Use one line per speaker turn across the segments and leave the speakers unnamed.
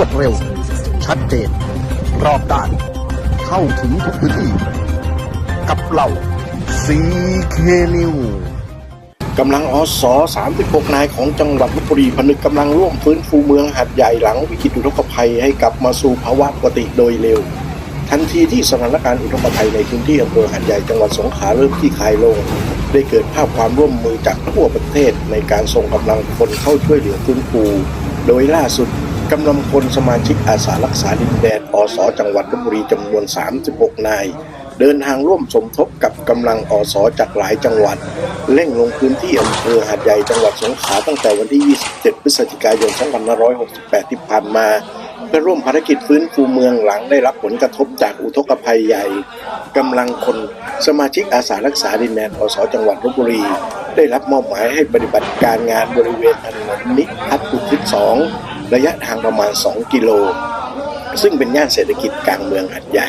วดเร็ว ชัดเจน รอบด้าน เข้าถึงทุกพื้นที่ กับเราซีเคนิวกำลังอส36 นายของจังหวัดลบบุรีผนึกกำลังร่วมฟื้นฟูเมืองหัดใหญ่หลังวิกฤตอุทกภัยให้กลับมาสู่ภาวะปกติโดยเร็ว ทันทีที่สถานการณ์อุทกภัยในพื้นที่อำเภอหัดใหญ่จังหวัดสงขลาเริ่มที่คลายลง ได้เกิดภาพความร่วมมือจากทั่วประเทศในการส่งกำลังคนเข้าช่วยเหลือฟื้นฟู โดยล่าสุด กำลังพลสมาชิกอาสารักษาดินแดน อส จังหวัดลบบุรีจำนวน 36 นาย เดินทางร่วมสมทบกับกำลังอส จากหลายจังหวัด เร่งลงพื้นที่อำเภอหาดใหญ่จังหวัดสงขลาตั้งแต่วันที่ 27 พฤศจิกายน 2568 ที่ผ่านมาเพื่อร่วมภารกิจฟื้นฟูเมืองหลังได้รับผลกระทบจากอุทกภัยใหญ่กำลังคนสมาชิกอาสารักษาดินแดนอสจังหวัดลบบุรี ได้รับมอบหมายให้ปฏิบัติการงานบริเวณถนนนิพัฒน์อุทิศ2 ระยะทางประมาณ 2 กิโล ซึ่งเป็นย่านเศรษฐกิจกลางเมืองหัดใหญ่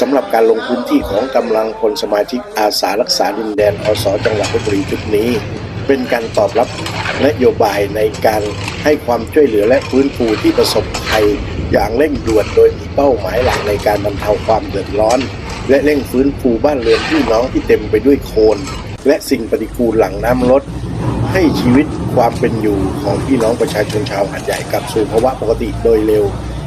สำหรับการลงพื้นที่ของกำลังพลสมาชิกอาสารักษาดินแดนอสจังหวัดลบบุรีชุดนี้ เป็นการตอบรับนโยบายในการให้ความช่วยเหลือและฟื้นฟูที่ประสบภัยอย่างเร่งด่วนโดยมีเป้าหมายหลักในการบรรเทาความเดือดร้อน และเร่งฟื้นฟูบ้านเรือนพี่น้องที่เต็มไปด้วยโคลนและสิ่งปฏิกูลหลังน้ำลด ให้ชีวิตความเป็นอยู่ของพี่น้องประชาชนชาวหัดใหญ่กลับสู่ภาวะปกติโดยเร็ว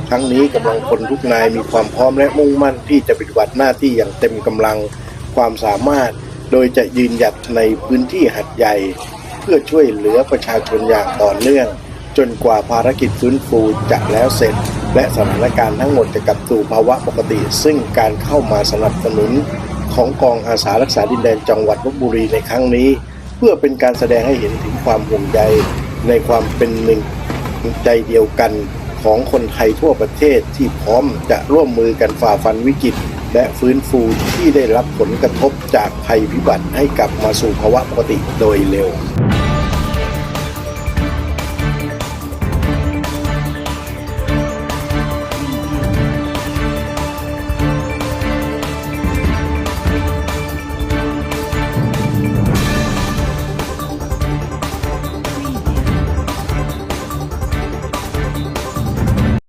ทั้งนี้กำลังพลทุกนายมีความพร้อมและมุ่งมั่นที่จะปฏิบัติหน้าที่อย่างเต็มกำลังความสามารถ โดยจะยืนหยัดในพื้นที่หัดใหญ่ เพื่อช่วยเหลือประชาชนอย่างต่อเนื่อง จนกว่าภารกิจฟื้นฟูจะแล้วเสร็จ และสถานการณ์ทั้งหมดจะกลับสู่ภาวะปกติ ซึ่งการเข้ามาสนับสนุนของกองอาสารักษาดินแดนจังหวัดลบบุรีในครั้งนี้ เพื่อเป็นการแสดงให้เห็นถึงความห่วงใยในความเป็นหนึ่งใจเดียวกันของคนไทยทั่วประเทศที่พร้อมจะร่วมมือกันฝ่าฟันวิกฤต และฟื้นฟูที่ได้รับผลกระทบจากภัยพิบัติให้กลับมาสู่ภาวะปกติโดยเร็ว